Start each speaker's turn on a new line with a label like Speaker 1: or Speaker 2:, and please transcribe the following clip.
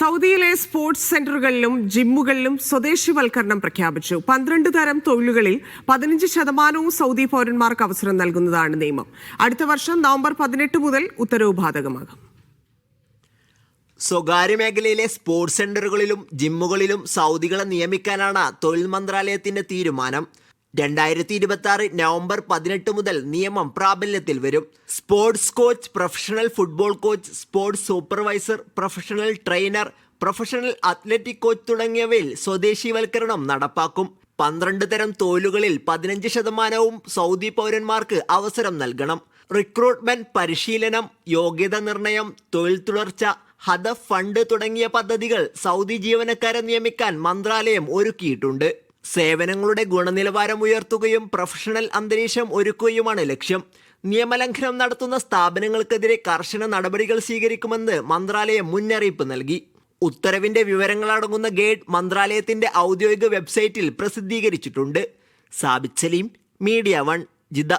Speaker 1: സൗദിയിലെ സ്പോർട്സ് സെന്ററുകളിലും ജിമ്മുകളിലും സ്വദേശിവൽക്കരണം പ്രഖ്യാപിച്ചു. പന്ത്രണ്ട് തരം തൊഴിലുകളിൽ പതിനഞ്ച് ശതമാനവും സൗദി പൗരന്മാർക്ക് അവസരം നൽകുന്നതാണ് നിയമം. അടുത്ത വർഷം നവംബർ പതിനെട്ട് മുതൽ ഉത്തരവ് ബാധകമാകും.
Speaker 2: സ്വകാര്യ മേഖലയിലെ സ്പോർട്സ് സെന്ററുകളിലും ജിമ്മുകളിലും സൗദികളെ നിയമിക്കാനാണ് തൊഴിൽ മന്ത്രാലയത്തിന്റെ തീരുമാനം. രണ്ടായിരത്തി ഇരുപത്തി ആറ് നവംബർ പതിനെട്ട് മുതൽ നിയമം പ്രാബല്യത്തിൽ വരും. Sports coach professional football coach sports supervisor professional trainer professional athletic coach തുടങ്ങിയവയിൽ സ്വദേശിവൽക്കരണം നടപ്പാക്കും. പന്ത്രണ്ട് തരം തൊഴിലുകളിൽ പതിനഞ്ച് ശതമാനവും സൗദി പൗരന്മാർക്ക് അവസരം നൽകണം. റിക്രൂട്ട്മെന്റ് പരിശീലനം യോഗ്യത നിർണയം തൊഴിൽ തുടർച്ച ഹദഫ് ഫണ്ട് തുടങ്ങിയ പദ്ധതികൾ സൗദി ജീവനക്കാരെ നിയമിക്കാൻ മന്ത്രാലയം ഒരുക്കിയിട്ടുണ്ട്. സേവനങ്ങളുടെ ഗുണനിലവാരം ഉയർത്തുകയും പ്രൊഫഷണൽ അന്തരീക്ഷം ഒരുക്കുകയുമാണ് ലക്ഷ്യം. നിയമലംഘനം നടത്തുന്ന സ്ഥാപനങ്ങൾക്കെതിരെ കർശന നടപടികൾ സ്വീകരിക്കുമെന്ന് മന്ത്രാലയം മുന്നറിയിപ്പ് നൽകി. ഉത്തരവിന്റെ വിവരങ്ങളടങ്ങുന്ന ഗൈഡ് മന്ത്രാലയത്തിന്റെ ഔദ്യോഗിക വെബ്സൈറ്റിൽ പ്രസിദ്ധീകരിച്ചിട്ടുണ്ട്. Sabith Salim media one Jeddah